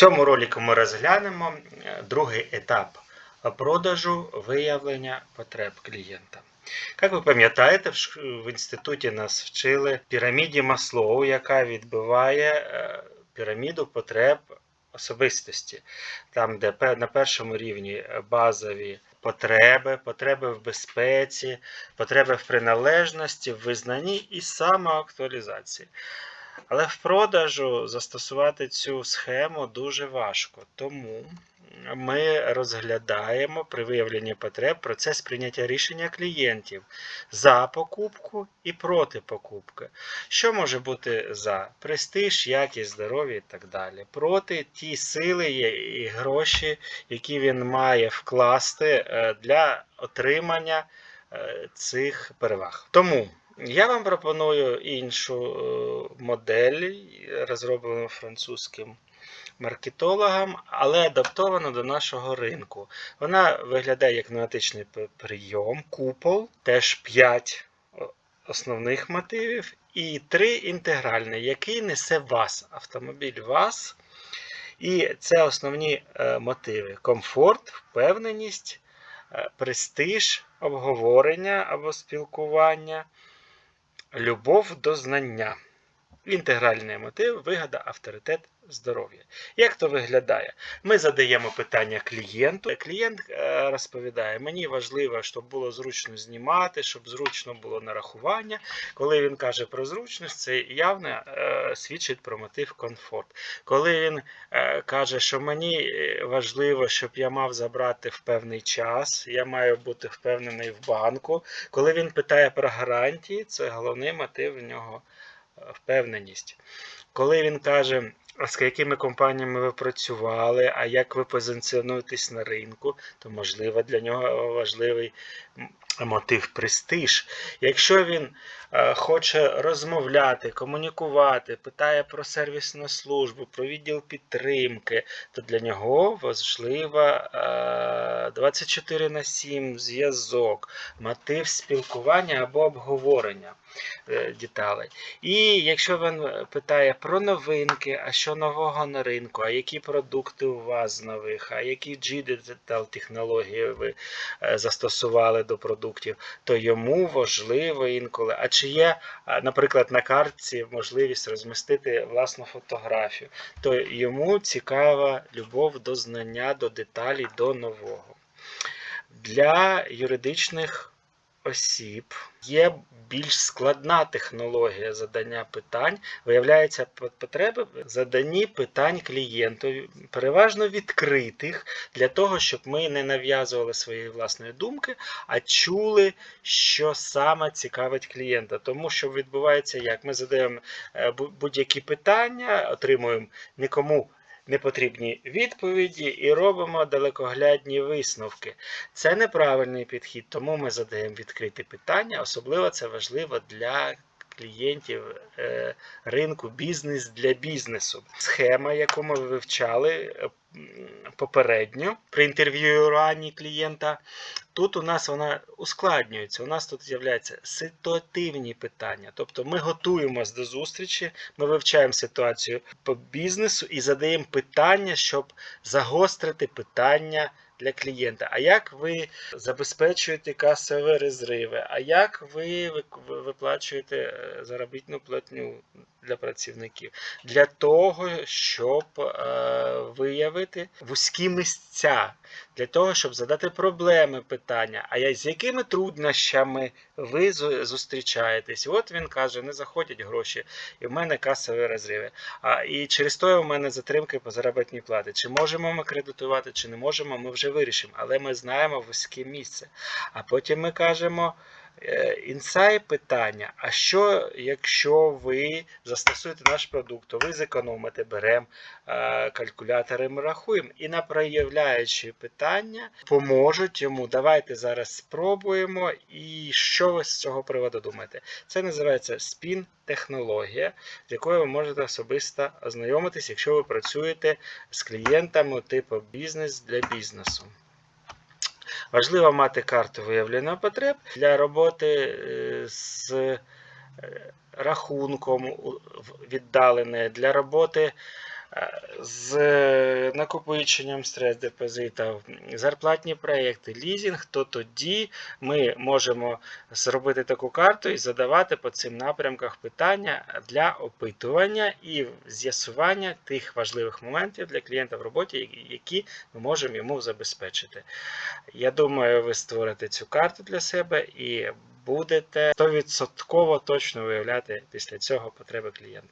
цьому ролику ми розглянемо е, другий етап продажу виявлення потреб клієнта. Як ви пам'ятаєте, в інституті нас вчили піраміді Маслоу, яка відбиває е, піраміду потреб особистості, там, де на першому рівні базові потреби, потреби в безпеці, потреби в приналежності, в визнанні і самоактуалізації. Але в продажу застосувати цю схему дуже важко, тому ми розглядаємо при виявленні потреб процес прийняття рішення клієнтів за покупку і проти покупки. Що може бути за престиж, якість, здоров'я і так далі. Проти ті сили і гроші, які він має вкласти е, для отримання е, цих переваг. Тому я вам пропоную іншу е, модель, розроблену французьким маркетологам, але адаптовану до нашого ринку. Вона виглядає як пневматичний прийом, купол, теж 5 основних мотивів, і 3 інтегральні, який несе вас, автомобіль вас. І це основні е, мотиви: комфорт, впевненість, е, престиж, обговорення або спілкування, любов до знання. Інтегральний мотив, вигода, авторитет, здоров'я. Як то виглядає? Ми задаємо питання клієнту. Клієнт е, розповідає: мені важливо, щоб було зручно знімати, щоб зручно було нарахування. Коли він каже про зручність, це явно е, свідчить про мотив комфорт. Коли він е, каже, що мені важливо, щоб я мав забрати в певний час, я маю бути впевнений в банку. Коли він питає про гарантії, це головний мотив в нього впевненість. Коли він каже, а з якими компаніями ви працювали, а як ви позиціонуєтесь на ринку, то можливо для нього важливий мотив престиж. Якщо він е, хоче розмовляти, комунікувати, питає про сервісну службу, про відділ підтримки, то для нього важлива е, 24 на 7 зв'язок, мотив спілкування або обговорення е, деталей. І якщо він е, питає про новинки, а що нового на ринку, а які продукти у вас з нових, а які G-Digital технології ви е, застосували до продуктів, то йому важливо інколи. А чи є, наприклад, на картці можливість розмістити власну фотографію, то йому цікава любов до знання, до деталей, до нового. Для юридичних осіб є більш складна технологія задання питань. Виявляється, потреби в заданні питань клієнту, переважно відкритих, для того, щоб ми не нав'язували свої власної думки, а чули, що саме цікавить клієнта. Тому що відбувається як? Ми задаємо е, будь-які питання, отримуємо нікому непотрібні відповіді і робимо далекоглядні висновки. Це неправильний підхід, тому ми задаємо відкриті питання. Особливо це важливо для клієнтів е, ринку бізнес для бізнесу. Схема, яку ми вивчали е, попередньо при інтерв'юванні клієнта. Тут у нас вона ускладнюється. У нас тут з'являються ситуативні питання. Тобто ми готуємось до зустрічі, ми вивчаємо ситуацію по бізнесу і задаємо питання, щоб загострити питання для клієнта. А як ви забезпечуєте касові розриви? А як ви виплачуєте е, заробітну платню для працівників? Для того, щоб е, виявити вузькі місця, для того, щоб задати проблеми питання. А з якими труднощами ви зустрічаєтесь? От він каже: не заходять гроші, і в мене касові розриви. А і через то у мене затримки по заробітній платі. Чи можемо ми кредитувати, чи не можемо, ми вже вирішимо. Але ми знаємо вузьке місце. А потім ми кажемо. Е, Інсайт питання: а що, якщо ви застосуєте наш продукт, то ви зекономите, беремо е, калькулятори, ми рахуємо. І на проявляючі питання поможуть йому. Давайте зараз спробуємо. І що ви з цього приводу думаєте? Це називається спін-технологія, з якою ви можете особисто ознайомитись, якщо ви працюєте з клієнтами типу бізнес для бізнесу. Важливо мати карту виявлення потреб для роботи е, з е, рахунком у- в- віддаленої, для роботи з накопиченням стрес депозита, зарплатні проекти, лізінг, то тоді ми можемо зробити таку карту і задавати по цим напрямках питання для опитування і з'ясування тих важливих моментів для клієнта в роботі, які ми можемо йому забезпечити. Я думаю, ви створите цю карту для себе і будете 100% точно виявляти після цього потреби клієнта.